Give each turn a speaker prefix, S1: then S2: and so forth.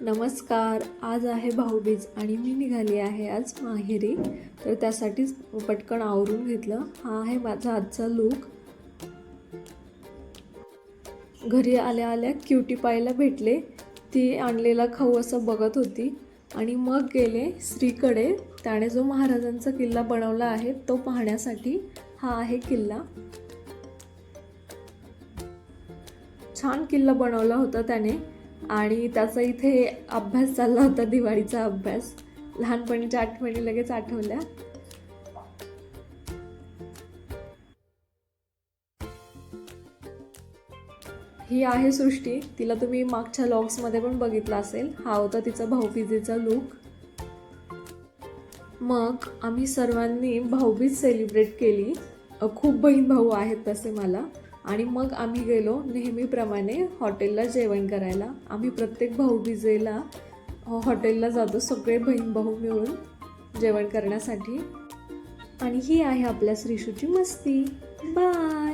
S1: नमस्कार आज आहे भाऊबीज आणि मी निघाली आहे आज माहेरी. तर त्यासाठीच पटकन आवरून घेतलं. हा आहे माझा आजचा लूक घरी आल्या आल्या क्युटी पायला भेटले. ती आणलेला खाऊ असं बघत होती. आणि मग गेले श्रीकडे. त्याने जो महाराजांचा किल्ला बनवला आहे तो पाहण्यासाठी हा आहे किल्ला. छान किल्ला बनवला होता त्याने. आणि त्याचा इथे अभ्यास चालला होता दिवाळीचा अभ्यास. लहानपणीच्या आठवणी लगेच आठवल्या. ही आहे सृष्टी. तिला तुम्ही मागच्या लॉग्समध्ये पण बघितला असेल. हा होता तिचा भाऊबीजेचा लूक मग आम्ही सर्वांनी भाऊबीज सेलिब्रेट केली. खूप बहीण भाऊ आहेत तसे मला. आणि मग आम्ही गेलो नेहमीप्रमाणे हॉटेलला जेवण करायला. आम्ही प्रत्येक भाऊबीजेला हॉटेलला जातो सगळे बहीण भाऊ मिळून जेवण करण्यासाठी. आणि ही आहे आपल्या श्रीशूची मस्ती. बाय!